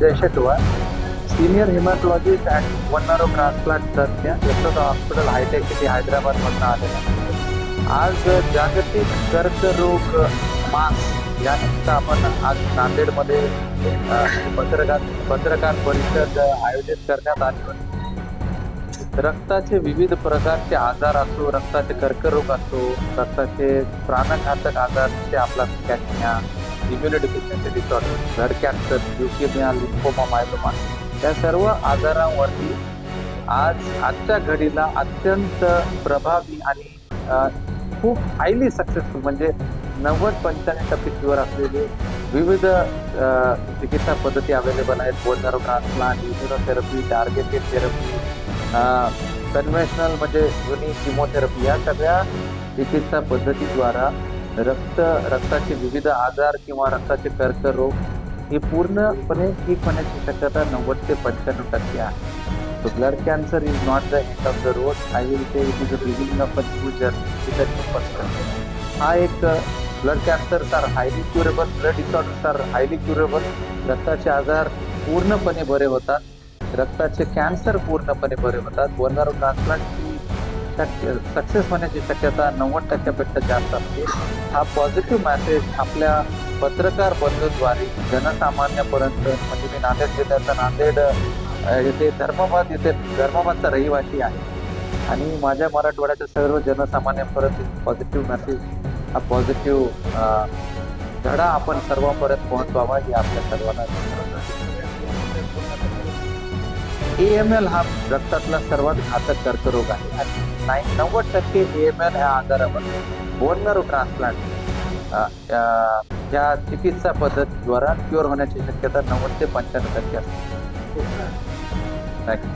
Jay Shetwa senior hematologist and bone marrow transplant तज्ञ Yashoda hospital hi tech city हैदराबादमधनं आलेला आज जागतिक कर्करोग मास या निमित्त आपण आज नांदेडमध्ये पत्रकार पत्रकार परिषद आयोजित करण्यात आली होती. रक्ताचे विविध प्रकारचे आजार असो रक्ताचे कर्करोग असो रक्ताचे प्राणघातक आजार ते आपला कॅटनिया immunity disorder blood cancer leukemia lymphoma myeloma या सर्व आजारांवरती आज आजच्या घडीला अत्यंत प्रभावी आणि खूप हायली सक्सेसफुल म्हणजे नव्वद पंच्याण्णव टक्के क्युअर असलेले विविध चिकित्सा पद्धती अवेलेबल आहेत. Bone marrow transplant immunotherapy targeted therapy conventional म्हणजे जुनी किमोथेरपी या सगळ्या चिकित्सा पद्धतीद्वारा रक्त रक्ताचे विविध आजार किंवा रक्ताचे कर्करोग हे पूर्णपणे ठीक होण्याची शक्यता नव्वद ते पंच्याण्णव टक्के आहे. So blood cancer is not the end of the road. I will say it is the beginning of a new journey. With a new हा एक blood cancers are highly curable blood disorders are highly curable रक्ताचे आजार पूर्णपणे बरे होतात. रक्ताचे cancer पूर्णपणे बरे होतात. बोनरो ट्रान्सप्लांटची सक्सेस होण्याची शक्यता नव्वद टक्क्यापेक्षा जास्त असते. हा पॉझिटिव्ह मॅसेज आपल्या पत्रकार बंधूद्वारे जनसामान्यापर्यंत म्हणजे मी नांदेड जिल्ह्याचा नांदेड येथे धर्माबाद येथे धर्माबादचा रहिवासी आहे. आणि माझ्या मराठवाड्याच्या सर्व जनसामान्यांपर्यंत पॉझिटिव्ह मेसेज हा पॉझिटिव्ह धडा आपण सर्वांपर्यंत पोहोचवावा ही आपल्या सर्वांना ए एम एल हा रक्तातला सर्वात घातक कर्करोग आहे आणि नाही नव्वद टक्के ए एम एल ह्या आजारावर बोनरो ट्रान्सप्लांट या चिकित्सा पद्धतीद्वारा क्युअर होण्याची शक्यता नव्वद ते पंच्याण्णव टक्के असते. थँक्यू